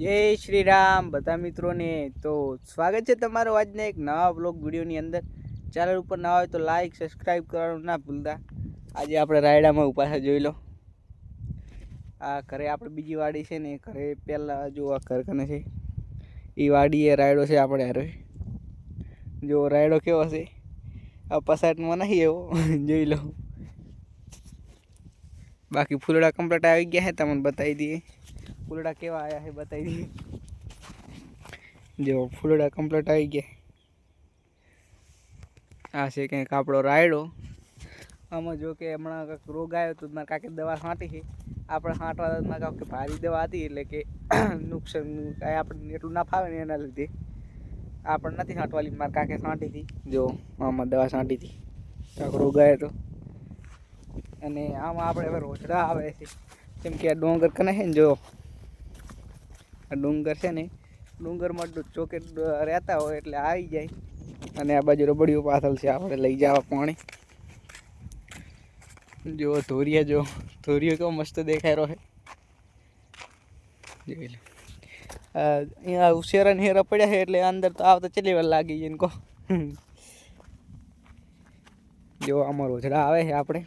જય શ્રી રામ બધા મિત્રોને. તો સ્વાગત છે તમારો આજના એક નવા બ્લોગ વિડીયોની અંદર. ચેનલ ઉપર ના હોય તો લાઈક સબસ્ક્રાઈબ કરવાનું ના ભૂલતા. આજે આપણે રાયડામાં ઉપાસા જોઈ લો. આ ઘરે આપણે બીજી વાડી છે ને, ઘરે પહેલાં જો આ ઘર કને છે. એ વાડી એ રાયડો છે આપણે હારે. જો રાયડો કેવો છે? આ પસાટમાં નહીં એવો. જોઈ લો. બાકી ફૂલડા કમ્પ્લેટ આવી ગયા છે, તમને બતાવી દઈએ. ફૂલડા કેવા આવ્યા છે બતાવી દઈએ જો ફૂલડા કમ્પ્લીટ આવી ગયા. આ છે કંઈક આપણો રાયડો. આમાં જો કે હમણાં કંઈક રોગ આવ્યો તો મારા કાકે દવા છાંટી છે આપણે છાંટવા તો મારા કાકે ભારી દવા હતી એટલે કે નુકસાન કાંઈ આપણને એટલું ના ફાવે ને એના લીધે. આપણે નથી છાંટવાની મારા કાંકે છાંટી હતી. જો આમાં દવા છાંટી હતી. કાંક રોગ આવ્યો તો. અને આમાં આપણે હવે રોજડા આવે છે. કેમ કે આ ડોંગર કને છે ને જો ડુંગર છે ને ડુંગરમાં ચોકે રહેતા હોય એટલે આવી જાય. અને આ બાજુ રબડિયું પાથલ છે, આપણે લઈ જવા પાણી. જો ધોરિયા જો ધોરિયો કેવો મસ્ત દેખાય રહ્યો જોઈ લો. આ, અહીંયા ઉશેરા હેરા પડ્યા છે એટલે અંદર તો આવતા ચેલી વાર લાગી જાય કહો. જો અમારો રોજડા આવે છે આપણે.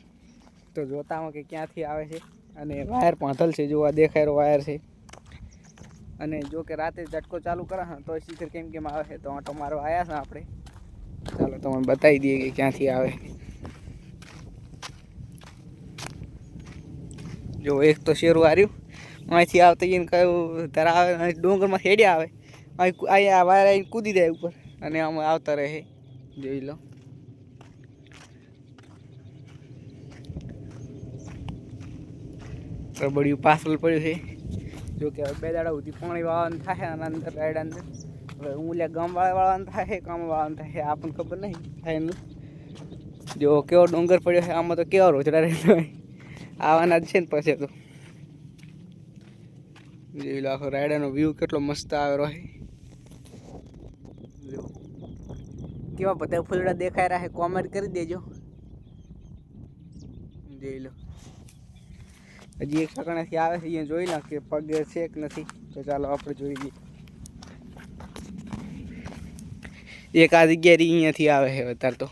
તો જોતામાં કે ક્યાંથી આવે છે. અને વાયર પાથલ છે જો આ દેખાય રહ્યો વાયર છે. અને જો કે રાતે ઝટકો ચાલુ કરે તો શીખર કેમ કેમ આવે, તો આટો મારવા આવ્યા છે આપણે. ચાલો, તમને બતાવી દઈએ કે ક્યાંથી આવે. જો એક તો શેરું હાર્યું, અહીંથી આવતા જઈને કયું તારા આવે ડુંગરમાં હેડ્યા આવે. અહીં અહીંયા વાયર આવીને કૂદી જાય ઉપર, અને આમાં આવતા રહે. જોઈ લો. રબડિયું પાછળ પડ્યું છે. જો કે બે દાડા સુધી પાણી વાળવાનું થાય આના અંદર રાયડા અંદર. હવે હું લ્યા ગામવાળા વાળવાનું થાય, કામ વાળવાનું થાય આપણને ખબર નહીં, થાય એનું જો કેવો ડુંગર પડ્યો છે, આમાં તો કેવા રોજડા રહેતો હોય. આવવાના જ છે ને પછી તો. જેવી લો આખો રાયડાનો વ્યૂ કેટલો મસ્ત આવેલો છે. કેવા બધા ફૂલડા દેખાઈ રહ્યા છે કોમેન્ટ કરી દેજો. જોઈ લો. હજી એક સકણાથી આવે છે, અહીંયા જોઈ નાખીએ પગ છે કે નથી? તો ચાલો આપણે જોઈ લઈએ. એક આ જગ્યાએ અહીંયાથી આવે છે અત્યારે તો.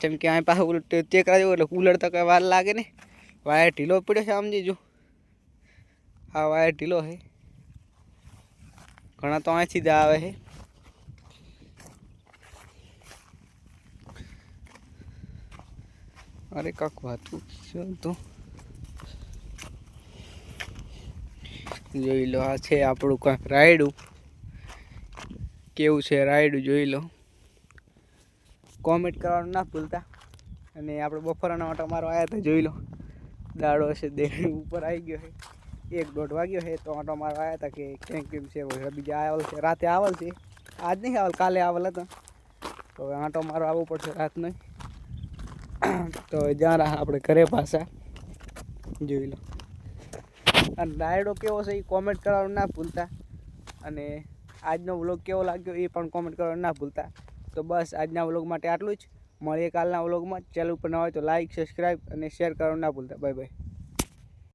જેમ કે અહીં પાસે ટેકરા જેવું, એટલે કુલર તો કંઈ વાર લાગે ને? વાયર ઢીલો પડ્યો છે સમજી જો હા, વાયર ઢીલો છે. ઘણા તો અહીંથી જ આવે છે. અરે, કાક વાતું તો. જોઈ લો, આ છે આપણું કાંક રાયડું. કેવું છે રાયડું જોઈ લો. કોમેન્ટ કરવાનું ના ભૂલતા. અને આપણે બપોરના માટે મારો આવ્યા હતા જોઈ લો. દાડો છે દે ઉપર આવી ગયો છે. એક દોઢ વાગ્યો છે, તો આટો મારો આવ્યા હતા કે કેમ કેમ છે બીજા આવેલ છે. રાતે આવેલ છે. આજ નહીં આવેલ, કાલે આવેલ હતા. તો હવે આંટો મારો આવવો પડશે રાત નહીં તો જ્યાં આપણે ઘરે પાછા જોઈ લો. અને રાયડો કેવો છે એ કોમેન્ટ કરવાનું ના ભૂલતા. અને આજનો વ્લોગ કેવો લાગ્યો એ પણ કોમેન્ટ કરવાનું ના ભૂલતા. તો બસ આજના વ્લોગ માટે આટલું જ. મળીએ કાલના વ્લોગમાં ચેનલ ઉપર ન હોય તો લાઈક સબસ્ક્રાઈબ અને શેર કરવાનું ના ભૂલતા. Bye bye